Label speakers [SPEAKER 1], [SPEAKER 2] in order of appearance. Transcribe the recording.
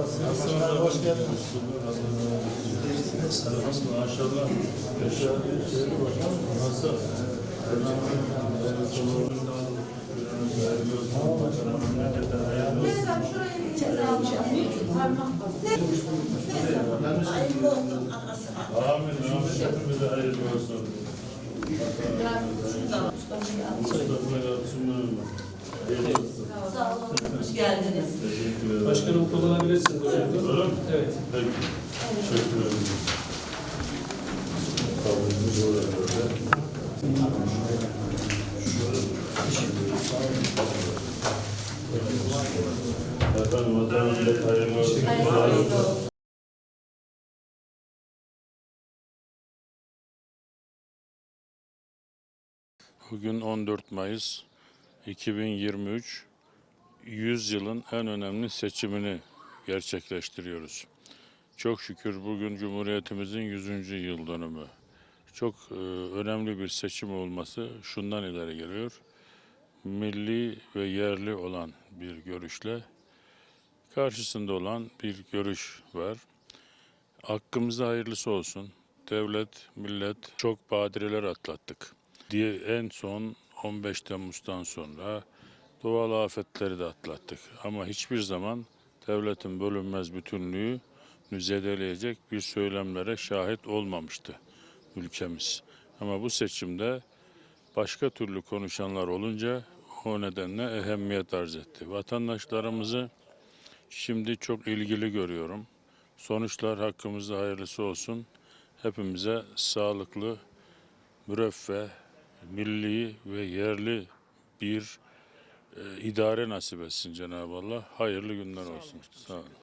[SPEAKER 1] Nasılsınız? Hoş geldiniz. Maşallah. Yaşar Şehri Başkanı. Nasıl? Amin. Amin. Hepimize hayırlı olsun. Mustafa'ya. Hayırlı olsun.
[SPEAKER 2] Sağ olun, hoş geldiniz.
[SPEAKER 1] Teşekkür ederim.
[SPEAKER 3] Başkanım kullanabilirsiniz hocam. Evet.
[SPEAKER 1] Peki. Teşekkür ederim. Tavuğumuz orada. Efendim, hayırlı olsun.
[SPEAKER 2] Hayırlı olsun.
[SPEAKER 4] Bugün 14 Mayıs 2023 100 yılın en önemli seçimini gerçekleştiriyoruz. Çok şükür bugün Cumhuriyetimizin 100. yıl dönümü. Çok e, önemli bir seçim olması şundan ileri geliyor. Milli ve yerli olan bir görüşle karşısında olan bir görüş var. Hakkımızda hayırlısı olsun. Devlet, millet çok badireler atlattık. Diye en son 15 Temmuz'dan sonra doğal afetleri de atlattık. Ama hiçbir zaman devletin bölünmez bütünlüğü zedeleyecek bir söylemlere şahit olmamıştı ülkemiz. Ama bu seçimde başka türlü konuşanlar olunca o nedenle ehemmiyet arz etti. Vatandaşlarımızı şimdi çok ilgili görüyorum. Sonuçlar hakkımızda hayırlısı olsun. Hepimize sağlıklı, müreffeh, milli ve yerli bir e, idare nasip etsin Cenab-ı Allah. Hayırlı günler olsun. Sağ olun.